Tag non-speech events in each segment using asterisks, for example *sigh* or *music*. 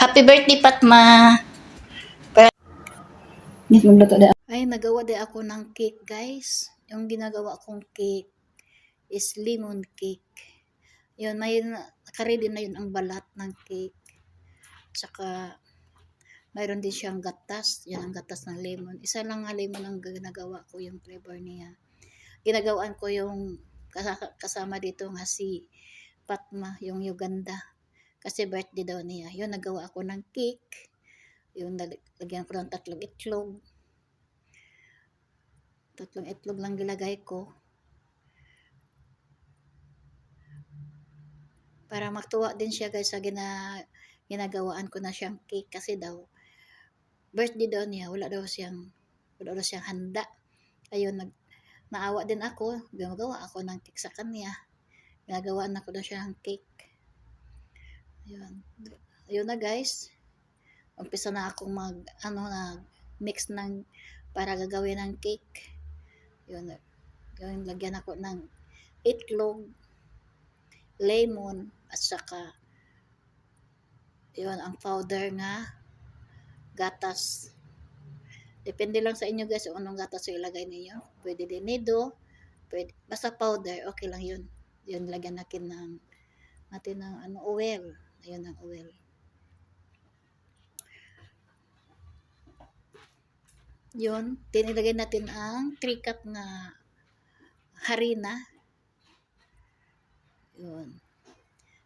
Happy birthday, Patma! Yes, magluto da. Ay, nagawa din ako ng cake, guys. Yung ginagawa kong cake is lemon cake. Yun, may nakaready na yun ang balat ng cake. Tsaka, mayroon din siyang gatas. Yan ang gatas ng lemon. Isa lang nga lemon ang ginagawa ko yung flavor niya. Ginagawaan ko yung kasa- kasama dito nga si Patma, yung Uganda. Kasi birthday daw niya. Yun, nagawa ako ng cake. Yun, lagyan ko ng tatlong itlog. Tatlong itlog lang gilagay ko. Para magtuwa din siya guys sa gina, ginagawaan ko na siyang cake kasi daw birthday daw niya, wala daw siyang wala daw siyang handa. Ayun, nag, naawa din ako, gumagawa ako ng cake sa kanya. Ginagawaan ako na siya ng cake. Ayun. Ayun na guys. Umpisa na akong mag, ano na, mix ng, para gagawin ng cake. Yun, yun, lagyan ako ng itlog, lemon, at saka, yun, ang powder nga, gatas. Depende lang sa inyo guys kung anong gatas yung ilagay ninyo. Pwede din nido, pwede, basta powder, okay lang yun. Yun, lagyan natin ng, natin ng ano, oil. Ayun ang oil. Yun, tinilagay natin ang 3 cup na harina. Yun.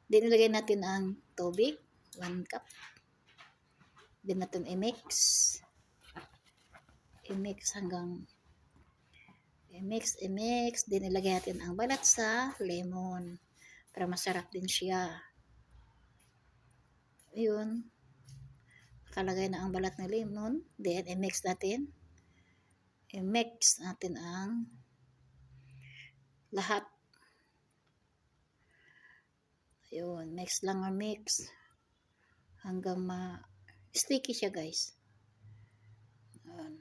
Dinilagay natin ang tubig, 1 cup. Din natin i-mix. I-mix hanggang i-mix, i-mix. Din ilagay natin ang balat sa lemon para masarap din siya. Yun. Nakalagay na ang balat ng lemon. Then, i-mix natin. I-mix natin ang lahat. Yun. Mix lang ang mix. Hanggang ma sticky siya guys. Yun.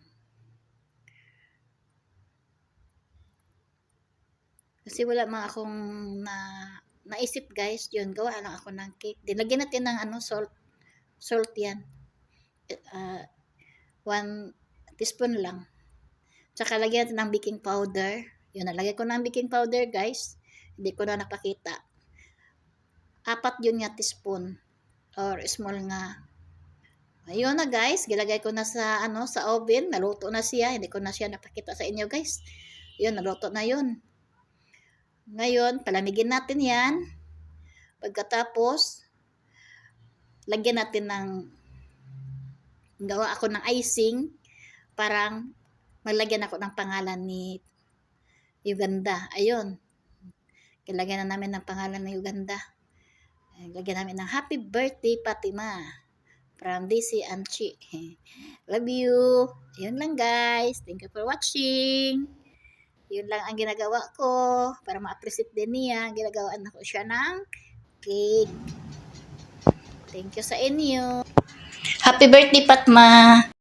Kasi wala mga akong na naisip guys, yun, gawa lang ako ng cake. Dinagyan natin ng ano, salt. Salt yan uh, one teaspoon lang. Tsaka lagyan natin ng baking powder. Yun, nalagay ko ng baking powder, guys. Hindi ko na napakita. Apat yun nga teaspoon. Or small nga. Ayun na, guys. Gilagay ko na sa, ano, sa oven. Naluto na siya. Hindi ko na siya napakita sa inyo, guys. Yun, naluto na yun. Ngayon, palamigin natin yan. Pagkatapos, lagyan natin ng gawa ako ng icing parang malagyan ako ng pangalan ni Uganda. Ayun. Kilagyan na namin ng pangalan ng Uganda. Lagyan namin ng Happy Birthday Fatima from DC and Chi. *laughs* Love you. Yun lang guys. Thank you for watching. Yun lang ang ginagawa ko para ma-appreciate din niya. Ginagawaan ako siya ng cake. Thank you sa inyo. Happy birthday, Patma!